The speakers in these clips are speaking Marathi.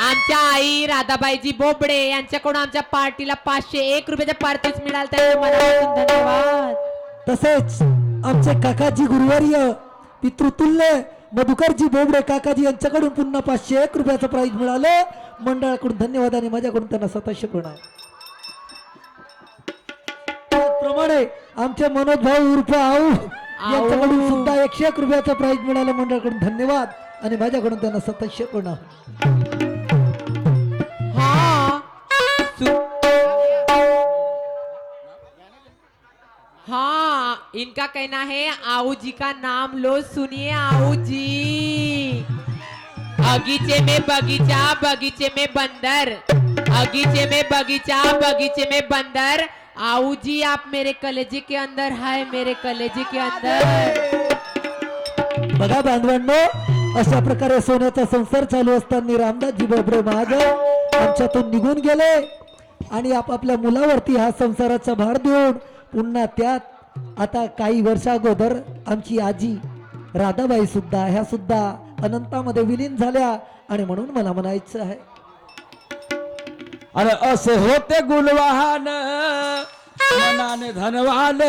आमच्या आई राधाबाईजी बोबडे यांच्याकडून आमच्या पार्टीला पाचशे एक रुपयाचा पारितोष मिळाल मनापासून धन्यवाद. तसेच आमचे काकाजी गुरुवर्य पितृतुल्य मधुकरजी बोबडे काकाजी यांच्याकडून पुन्हा पाचशे एक रुपयाचं प्राईज मिळालं. मंडळाकडून धन्यवाद आणि माझ्याकडून त्यांना सतशे प्रणाम. त्याचप्रमाणे आमचे मनोज भाऊ उर्फ आऊ यांच्याकडून सुद्धा एकशे एक रुपयाचं प्राईज मिळालं. मंडळाकडून धन्यवाद आणि माझ्याकडून त्यांना सतशे प्रणाम. इनका कहना है आओ जी का नाम लो सुनिए आओ जी। बगीचे में बगीचा बगीचे में बंदर। बगीचे में बगीचा बगीचे में बंदर। आओ जी आप मेरे कलेजे के अंदर है मेरे कलेजे के अंदर। बघा बांधवांनो अशा प्रकारे सोन्याचा संसार चालू असताना रामदासजी बोबडे महादेव आमच्यातून निघून गेले आणि आपापल्या मुलावरती हा संसाराचा भार देऊन पुन्हा त्यात आता काही वर्षा अगोदर आमची आजी राधाबाई सुद्धा ह्या सुद्धा अनंतामध्ये विलीन झाल्या आणि म्हणून मला म्हणायचं आहे. अरे असे होते गुणवाहन मनाने धनवान.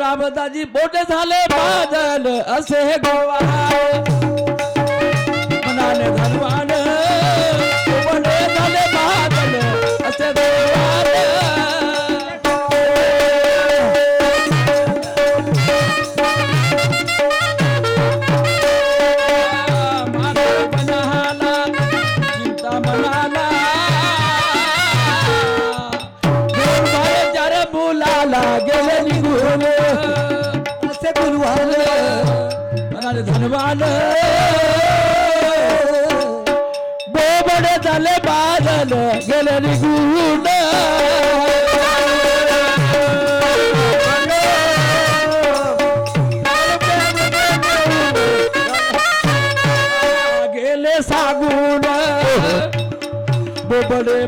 रामदाजी मोठे झाले बादल असे हे गुणवाहन. गेले निघून असे गुरुवार मनाने धनवान. बोबड झाले बादल गेले निघून. गेले सागून. बोबडे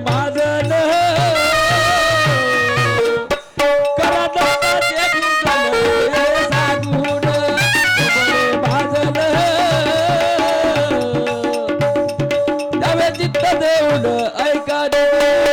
Woo!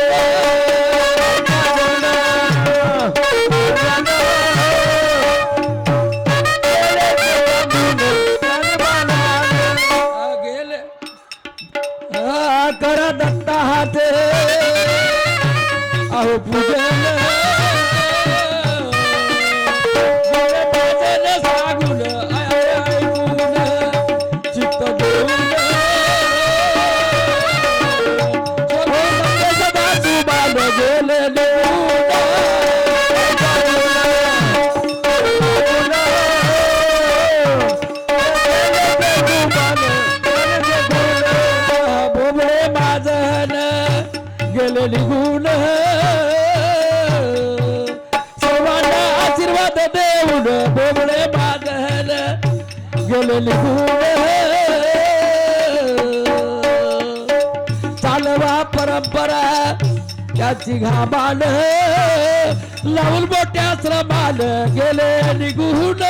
गेले निघून. सर्वांना आशीर्वाद देऊन बोबळे माझन गेले निघून. चालवा परंपरा त्याची घाबान. लावून मोठ्या श्रमान गेले निघून.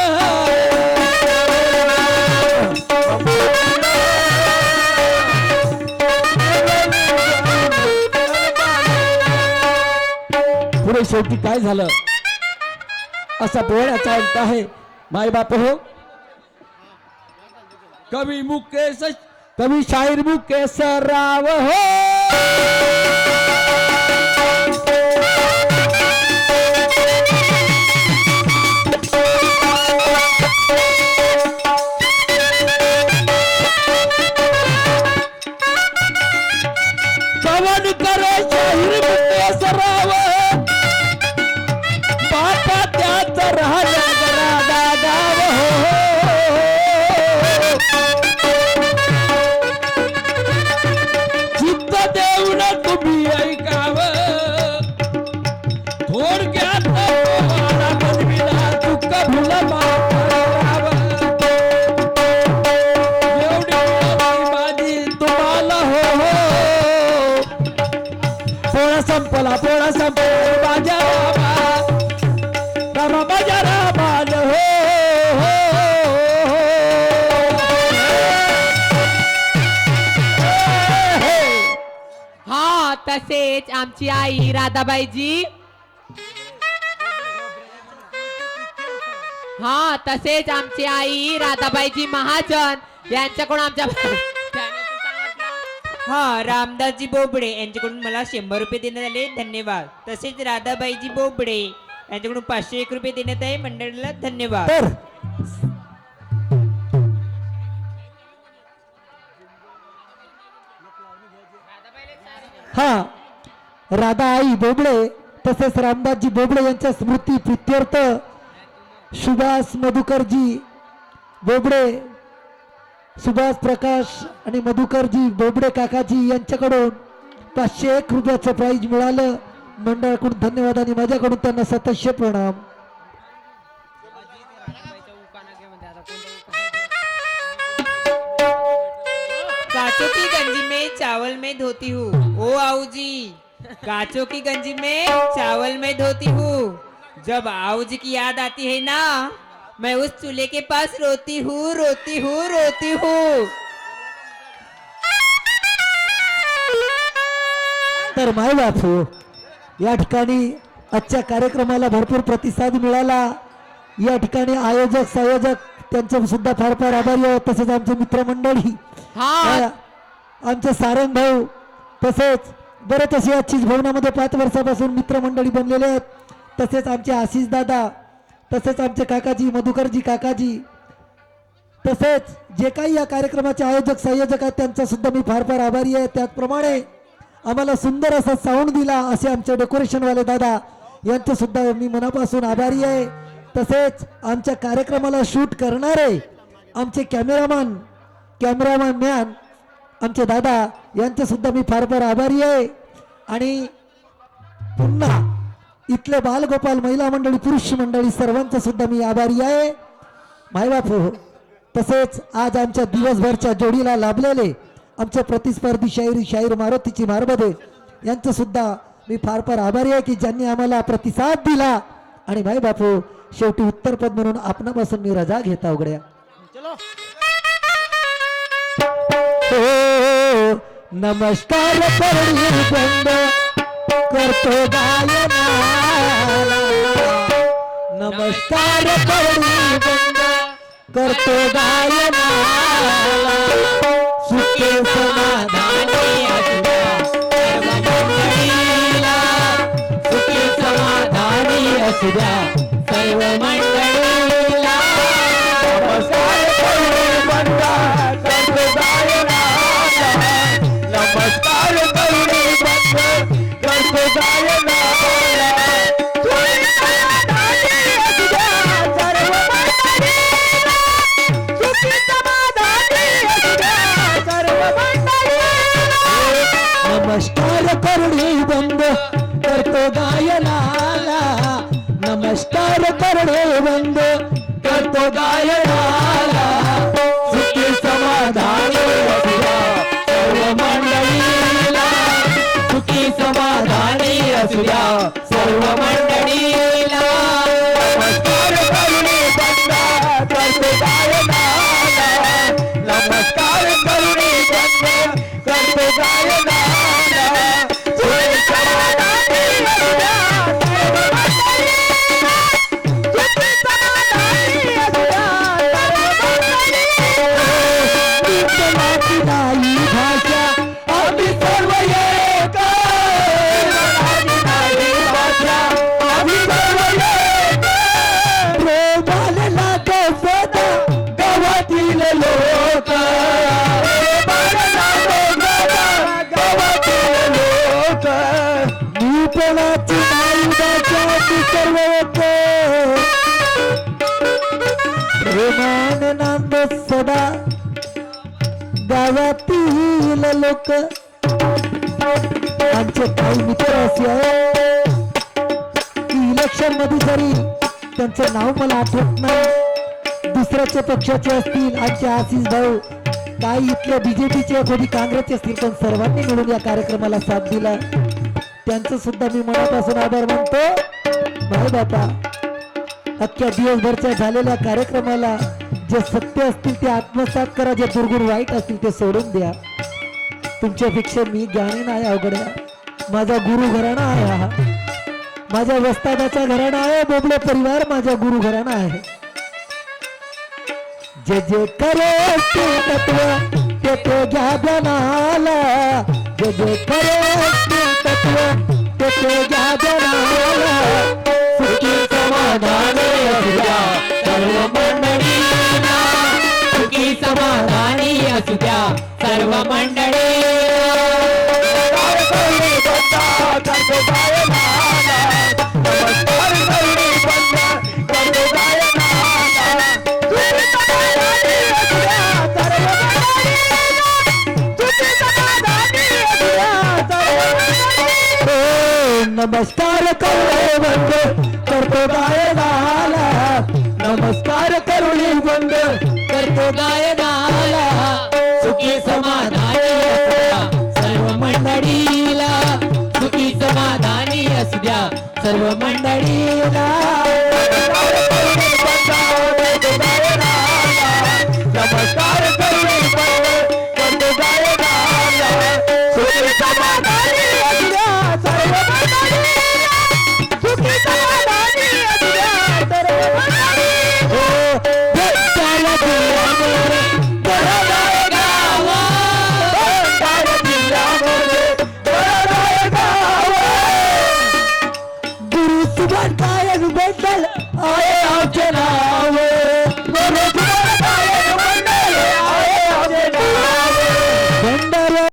शेवटी काय झालं? असा बोळ्याचा अंत आहे. माय बाप हो. कवी मुकेश कवी शाहीर मुकेश राव हो. संपला पोळा संपो रामा हो, हो, हो. हा तसेच आमची आई राधाबाईजी. हा तसेच आमची आई राधाबाईजी महाजन यांच्याकडून आमच्या हा रामदासजी बोबडे. यांच्याकडून मला शंभर रुपये देण्यात आले. धन्यवाद. तसेच राधाबाईजी बोबडे. यांच्याकडून पाचशे एक रुपये देण्यात आहे. मंडळाला धन्यवाद. तर हा राधा आई बोबडे तसेच रामदासजी बोबडे यांच्या स्मृती प्रित्यर्थ सुभाष मधुकरजी बोबडे सुभाष प्रकाश आणि मधुकरजी बोबडे काकाजी यांच्याकडून पाचशे एक रुपयाचं प्राईज मिळालं. मंडळाकडून धन्यवाद आणि माझ्याकडून त्यांना सतशे प्रणाम. काचो की गंजी में चावल में धोती हूँ। ओ आऊ जी काचो की गंजी में चावल में धोती हूँ। जब आऊ जी की याद आती है ना मैं उस चूल्हे के पास रोती हूँ रोती हूँ रोती हूँ। तर माय बापू या ठिकाणी आजच्या कार्यक्रमाला भरपूर प्रतिसाद मिळाला. या ठिकाणी आयोजक संयोजक त्यांचे सुद्धा फार फार आभारी आहोत. तसेच आमचे मित्रमंडळी हा. आमचे सारंग भाऊ तसेच बरेच असे चीज भवनामध्ये पाच वर्षापासून मित्रमंडळी बनलेले आहेत. तसेच आमचे आशिष दादा तसेच आमचे काकाजी मधुकरजी काकाजी तसेच जे काही या कार्यक्रमाचे आयोजक संयोजक आहेत त्यांचा सुद्धा मी फार फार आभारी आहे. त्याचप्रमाणे आम्हाला सुंदर असा साऊंड दिला असे आमचे डेकोरेशनवाले दादा यांचे सुद्धा मी मनापासून आभारी आहे. तसेच आमच्या कार्यक्रमाला शूट करणारे आमचे कॅमेरामॅन कॅमेरामॅन मॅन आमचे दादा यांचे सुद्धा मी फार फार आभारी आहे. आणि पुन्हा इथले बालगोपाल महिला मंडळी पुरुष मंडळी सर्वांचं सुद्धा मी आभारी आहे. मायबापू तसेच आज आमच्या दिवसभरच्या जोडीला लाभलेले आमचे प्रतिस्पर्धी शाहीर शाहीर मारुतीची मारबदे यांचं सुद्धा मी फार फार आभारी आहे की ज्यांनी आम्हाला प्रतिसाद दिला. आणि भाई बापू शेवटी उत्तरपद म्हणून आपणापासून मी रजा घेता उघड्या. हो नमस्कार करतो गायना नमस्कार करतो गायना नांद सदा गावातील लोक आमचे काही मित्र असे आहे की इलेक्शनमध्ये जरी त्यांचं नाव मला आठवत नाही दुसऱ्याच्या पक्षाचे असतील आमचे आशिष भाऊ. काही इथल्या बीजेपीचे कोणी काँग्रेसचे असतील पण सर्वांनी मिळून या कार्यक्रमाला साथ दिला. त्यांचं सुद्धा मी मनापासून आभार मानतो. भाई बापा. अख्ख्या दिवसभरच्या झालेल्या कार्यक्रमाला जे सत्य असतील ते आत्मसात करा. जे दुर्गुण वाईट असतील ते सोडून द्या. तुमच्यापेक्षा मी ज्ञानी नाही अवघड्या माझा गुरु घराणा आहे हा. माझ्या वस्तादाचा घराणा आहे बोबडे परिवार माझा गुरु घराणा आहे. जे जे करे तत्व ते तो घ्या ध्यानाला जे जे करे नमस्कार करुणे बंद करतो गायनाला नमस्कार करुणे बंद करतो गायनाला सुखी समाधानी सर्व मंडळीला. सुखी समाधानी असू द्या सर्व मंडळीला.